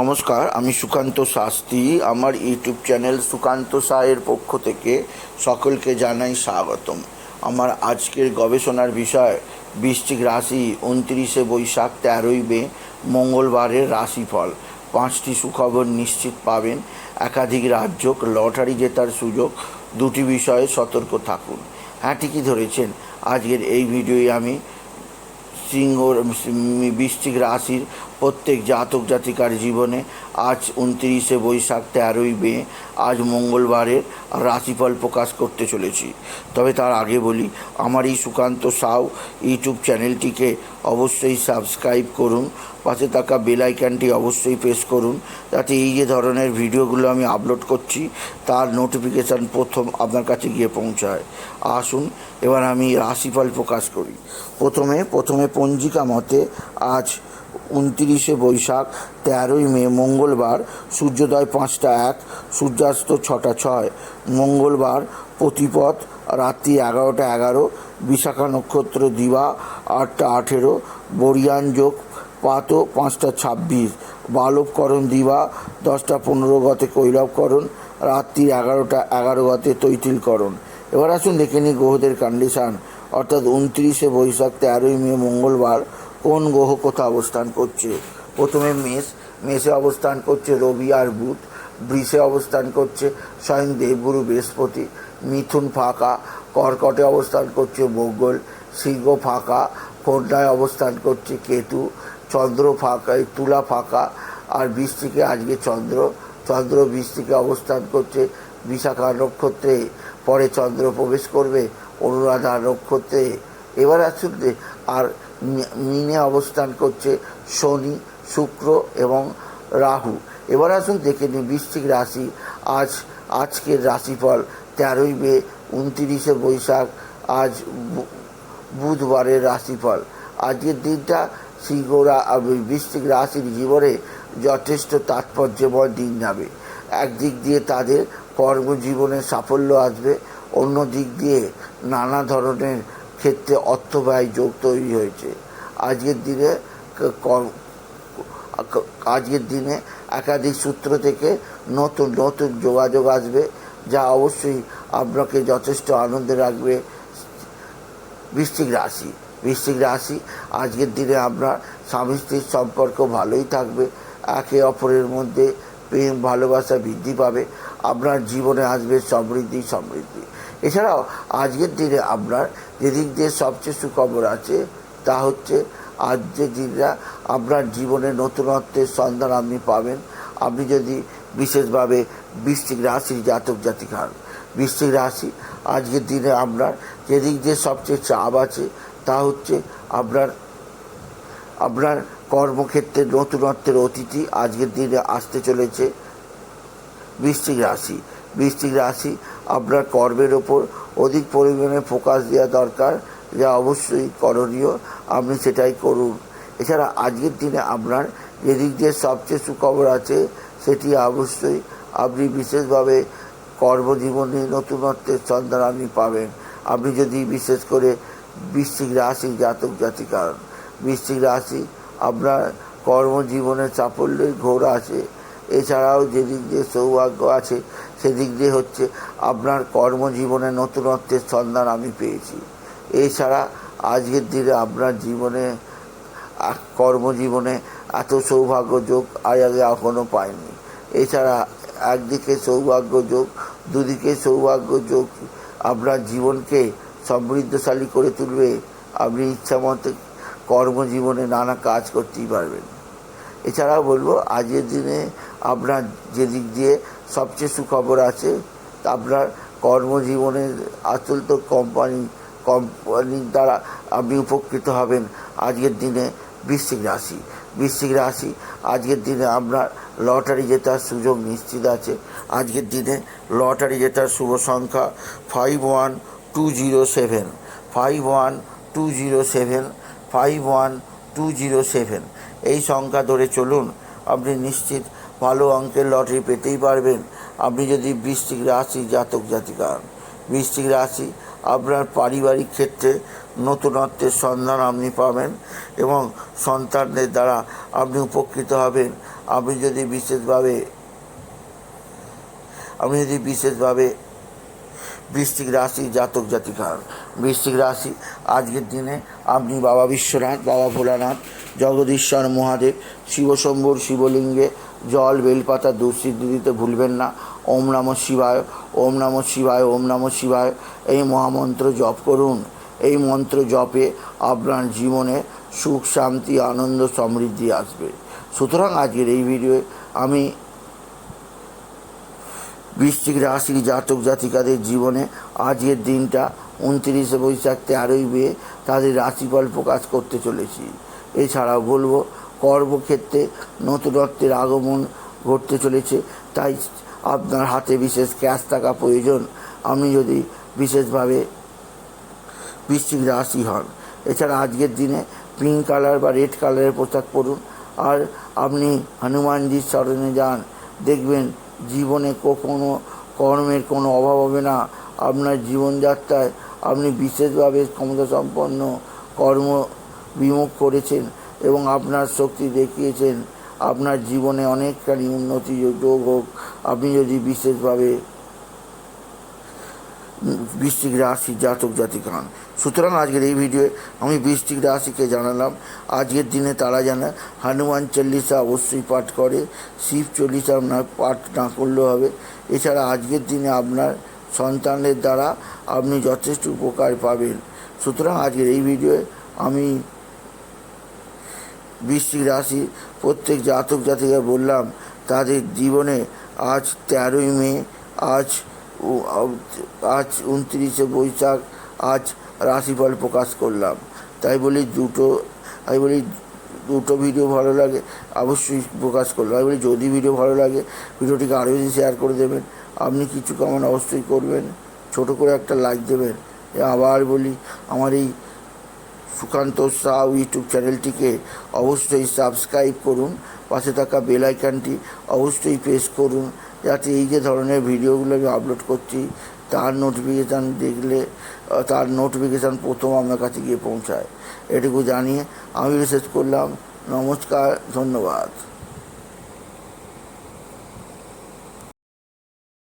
নমস্কার, আমি সুকান্ত শাস্ত্রী। আমার ইউটিউব চ্যানেল সুকান্ত সায়ের পক্ষ থেকে সকলকে জানাই স্বাগতম। আমার আজকের গবেষণার বিষয়, বৃশ্চিক রাশি, উনত্রিশে বৈশাখ, তেরোই মে, মঙ্গলবারের রাশিফল। পাঁচটি সুখবর নিশ্চিত পাবেন। একাধিক রাজ্য লটারি জেতার সুযোগ, দুটি বিষয়ে সতর্ক থাকুন। হ্যাঁ ঠিকই ধরেছেন। আজকের এই ভিডিওয়ে আমি সিংহ বৃশ্চিক রাশির প্রত্যেক জাতক জাতিকার জীবনে আজ উনত্রিশে বৈশাখ তেরোই মে, আজ মঙ্গলবারের রাশিফল প্রকাশ করতে চলেছি। তবে তার আগে বলি, আমার এই সুকান্ত সাউ ইউটিউব চ্যানেলটিকে অবশ্যই সাবস্ক্রাইব করুন, পাশে থাকা বেল আইকনটি অবশ্যই প্রেস করুন, যাতে এই যে ধরনের ভিডিওগুলো আমি আপলোড করছি, তার নোটিফিকেশান প্রথম আপনার কাছে গিয়ে পৌঁছায়। আসুন, এবার আমি রাশিফল প্রকাশ করি। প্রথমে প্রথমে পঞ্জিকা মতে আজ উনতিরিশে বৈশাখ, তেরোই মে, মঙ্গলবার, সূর্যোদয় পাঁচটা এক, সূর্যাস্ত ছটা ছয়। মঙ্গলবার, প্রতিপথ, রাত্রি এগারোটা এগারো, বিশাখা নক্ষত্র দিবা আটটা আঠেরো, বরিয়ান যোগ পাতো পাঁচটা ছাব্বিশ। বালবকরণ দিবা দশটা পনেরো গতে কৈলবকরণ, রাত্রি এগারোটা এগারো গতে তৈতিলকরণ। এবার আসুন দেখে নিই গ্রহদের কন্ডিশান অর্থাৎ উনত্রিশে বৈশাখ, তেরোই মে, মঙ্গলবার কোন গ্রহ কোথা অবস্থান করছে? প্রথমে মেষ, মেষে অবস্থান করছে রবি আর বুধ, বৃষে অবস্থান করছে স্বয়ং দেবগুরু বৃহস্পতি, মিথুন ফাঁকা, কর্কটে অবস্থান করছে মঙ্গল, সিংহ ফাঁকা কন্যায় অবস্থান করছে কেতু, চন্দ্র ফাঁকা তুলা ফাঁকা, আর বৃষ্টিকে আজকে চন্দ্র চন্দ্র বৃষ্টিকে অবস্থান করছে বিশাখা নক্ষত্রে, পরে চন্দ্র প্রবেশ করবে অনুরাধা নক্ষত্রে। এবার আসুন আর মিনে অবস্থান করছে শনি, শুক্র এবং রাহু। এবার আসুন দেখে নিই বৃশ্চিক রাশি। আজ, আজকের রাশিফল তেরোই মে, উনতিরিশে বৈশাখ, আজ বুধবারের রাশিফল। আজকের দিনটা সিংহরা বৃশ্চিক রাশির জীবনে যথেষ্ট তাৎপর্যময় দিন যাবে। একদিক দিয়ে তাদের কর্মজীবনে সাফল্য আসবে অন্য দিক দিয়ে নানা ধরনের ক্ষেত্রে অর্থ ব্যয় যোগ তৈরি হয়েছে। আজকের দিনে আজকের দিনে একাধিক সূত্র থেকে নতুন নতুন যোগাযোগ আসবে, যা অবশ্যই আপনাকে যথেষ্ট আনন্দে রাখবে। বৃশ্চিক রাশি বৃশ্চিক রাশি, আজকের দিনে আপনার স্বামী স্ত্রীর সম্পর্ক ভালোই থাকবে। একে অপরের মধ্যে প্রেম, ভালোবাসা বৃদ্ধি পাবে। আপনার জীবনে আসবে সমৃদ্ধি সমৃদ্ধি। এছাড়াও, আজকের দিনে আপনার যেদিক দিয়ে সবচেয়ে সুখবর আছে, তা হচ্ছে আজ যে দিনটা আপনার জীবনে নতুনত্বের সন্ধান আপনি পাবেন। আপনি যদি বিশেষভাবে বৃশ্চিক রাশির জাতক জাতিক হন বৃশ্চিক রাশি, আজকের দিনে আপনার যেদিক দিয়ে সবচেয়ে চাপ আছে, তা হচ্ছে আপনার আপনার কর্মক্ষেত্রে নতুনত্বের অতিথি আজকের দিনে আসতে চলেছে। বৃশ্চিক রাশি। বৃশ্চিক রাশি আপনার কর্মের ওপর অধিক পরিমাণে ফোকাস দেওয়া দরকার। যা অবশ্যই করণীয়, আপনি সেটাই করুন। এছাড়া আজকের দিনে আপনার যেদিক দিয়ে সবচেয়ে সুখবর আছে, সেটি অবশ্যই আপনি বিশেষভাবে কর্মজীবনে নতুনত্বের সন্ধান আপনি পাবেন। আপনি যদি বিশেষ করে বৃশ্চিক রাশি জাতক জাতিকার, বৃশ্চিক রাশি আপনার কর্মজীবনের সাফল্যের ঘোর আছে এছাড়াও যেদিক দিয়ে সৌভাগ্য আছে, সেদিক দিয়ে হচ্ছে আপনার কর্মজীবনে নতুনত্বের সন্ধান আমি পেয়েছি। এছাড়া আজকের দিনে আপনার জীবনে কর্মজীবনে এত সৌভাগ্য যোগ আর আগে এখনও পাইনি। এছাড়া একদিকে সৌভাগ্য যোগ, দুদিকে সৌভাগ্য যোগ আপনার জীবনকে সমৃদ্ধশালী করে তুলবে। আপনি ইচ্ছামতো কর্মজীবনে নানা কাজ করতেই পারবেন। এছাড়াও বলব, আজকের দিনে আপনার যেদিক দিয়ে সবচেয়ে সুখবর আছে, আপনার কর্মজীবনের আসল তো কোম্পানি কোম্পানির দ্বারা আপনি উপকৃত হবেন আজকের দিনে বৃশ্চিক রাশি। বৃশ্চিক রাশি, আজকের দিনে আপনার লটারি জেতার সুযোগ নিশ্চিত আছে। আজকের দিনে লটারি জেতার শুভ সংখ্যা five one two zero seven five one two zero seven five one two zero seven এই সংখ্যা ধরে চলুন, আপনি নিশ্চিত ভালো অঙ্কের লটারি পেতেই পারবেন। আপনি যদি বৃষ্টিক রাশি জাতক জাতিকা বৃষ্টিক রাশি আপনার পারিবারিক ক্ষেত্রে নতুনত্বের সন্ধান আপনি পাবেন এবং সন্তানদের দ্বারা আপনি উপকৃত হবেন। আপনি যদি বিশেষভাবে, আপনি যদি বিশেষভাবে বৃশ্চিক রাশি জাতক জাতিকা বৃশ্চিক রাশি, আজকের দিনে আপনি বাবা বিশ্বনাথ, বাবা ভোলানাথ, জগদীশ্বর মহাদেব, শিবশম্ভুর শিবলিঙ্গে, জল, বেলপাতা দুঃসিদ্ধি দিতে ভুলবেন না। ওম নম শিবায়, ওম নম শিবায়, ওম নম শিবায়। এই মহামন্ত্র জপ করুন। এই মন্ত্র জপে আপনার জীবনে সুখ, শান্তি, আনন্দ, সমৃদ্ধি আসবে। সুতরাং আজকের এই ভিডিওয়ে আমি বৃশ্চিক রাশির জাতক জাতিকাদের জীবনে আজকের দিনটা উনত্রিশে বৈশাখ তেরোই মে তাদের রাশিফল প্রকাশ করতে চলেছি। এছাড়াও বলব, কর্মক্ষেত্রে নতুনত্বের আগমন ঘটতে চলেছে। তাই আপনার হাতে বিশেষ ক্যাশ থাকা প্রয়োজন। আপনি যদি বিশেষভাবে বৃশ্চিক রাশি হন, এছাড়া আজকের দিনে পিঙ্ক কালার বা রেড কালারের পোশাক পরুন। আর আপনি হনুমানজির স্মরণে যান, দেখবেন জীবনে কখনো কর্মের কোনো অভাব হবে না। আপনার জীবনযাত্রায় আপনি বিশেষভাবে ক্ষমতা সম্পন্ন কর্ম বিমুখ করেছেন এবং আপনার শক্তি দেখিয়েছেন। আপনার জীবনে অনেকখানি উন্নতি যোগ হোক। আপনি যদি বিশেষভাবে বৃশ্চিক রাশি জাতক জাতিক হন সুতরাং আজকের এই ভিডিওয়ে আমি বৃষ্টিক রাশিকে জানালাম। আজকের দিনে তারা জানে হনুমান চল্লিশা অবশ্যই পাঠ করে, শিব চল্লিশা না, পাঠ না করলেও হবে। এছাড়া আজকের দিনে আপনার সন্তানের দ্বারা আপনি যথেষ্ট উপকার পাবেন। সুতরাং আজকের এই ভিডিওয়ে আমি বৃষ্টিক রাশি প্রত্যেক জাতক জাতিকে বললাম, তাদের জীবনে আজ তেরোই মে, আজ আজ উনত্রিশে বৈশাখ, আজ রাশিফল প্রকাশ করলাম। তাই বলি দুটো আমি বলি দুটো ভিডিও ভালো লাগে, অবশ্যই প্রকাশ করলাম। আমি বলি যদি ভিডিও ভালো লাগে, ভিডিওটিকে আরও বেশি শেয়ার করে দেবেন। আপনি কিছু কেমন অবশ্যই করবেন। ছোট করে একটা লাইক দেবেন। আবার বলি, আমার এই সুকান্ত সাউ ইউটিউব চ্যানেলটিকে অবশ্যই সাবস্ক্রাইব করুন। পাশে থাকা বেল আইকনটি অবশ্যই প্রেস করুন। যাতে এই যে ধরনের ভিডিওগুলো আমি আপলোড করছি, তার নোটিফিকেশান দেখলে তার নোটিফিকেশান প্রথম আমার কাছে গিয়ে পৌঁছায়। এটুকু জানিয়ে আমি শেষ করলাম। নমস্কার, ধন্যবাদ।